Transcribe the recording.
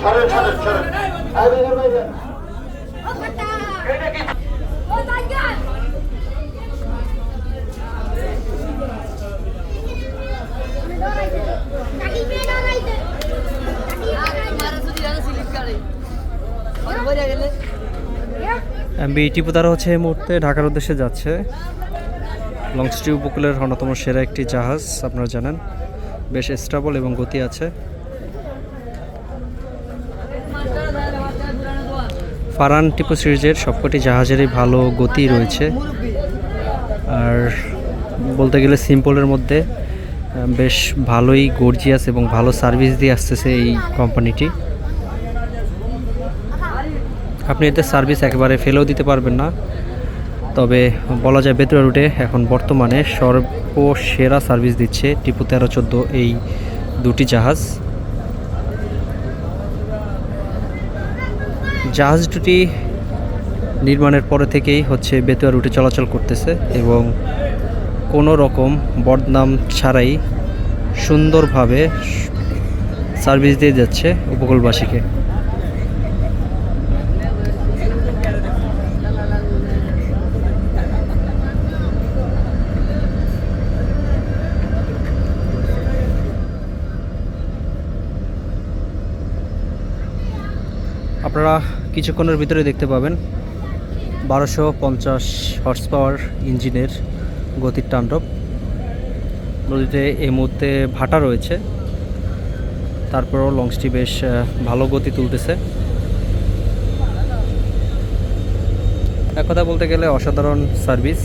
ছাড়েন ছাড়েন ছাড়েন আরে বাইরে ওরে বইরা গেলে এমবি টিপু তারা হচ্ছে এই মুহূর্তে ঢাকার উদ্দেশ্যে যাচ্ছে। লংস্ট্রি উপকূলের অন্যতম সেরা একটি জাহাজ, আপনারা জানেন, বেশ স্টেবল এবং গতি আছে। ফারান টিপু সিরিজের সবকটি জাহাজেরই ভালো গতি রয়েছে। আর বলতে গেলে সিম্পলের মধ্যে বেশ ভালোই গর্জিয়াস এবং ভালো সার্ভিস দিয়ে আসতেছে এই কোম্পানিটি। আপনি এতে সার্ভিস একেবারে ফেলেও দিতে পারবেন না। তবে বলা যায় বেতুয়া রুটে এখন বর্তমানে সর্বসেরা সার্ভিস দিচ্ছে টিপু তেরো চোদ্দ এই দুটি জাহাজ। জাহাজ দুটি নির্মাণের পরে থেকেই হচ্ছে বেতুয়া রুটে চলাচল করতেছে এবং কোনো রকম বদনাম ছাড়াই সুন্দরভাবে সার্ভিস দিয়ে যাচ্ছে উপকূলবাসীকে। আপনারা কিছুক্ষণের ভিতরে দেখতে পাবেন বারোশো পঞ্চাশ হর্স পাওয়ার ইঞ্জিনের গতির তাণ্ডব। নদীতে এই মুহূর্তে ভাটা রয়েছে। তারপরও লঞ্চটি বেশ ভালো গতি তুলতেছে। এক কথা বলতে গেলে অসাধারণ সার্ভিস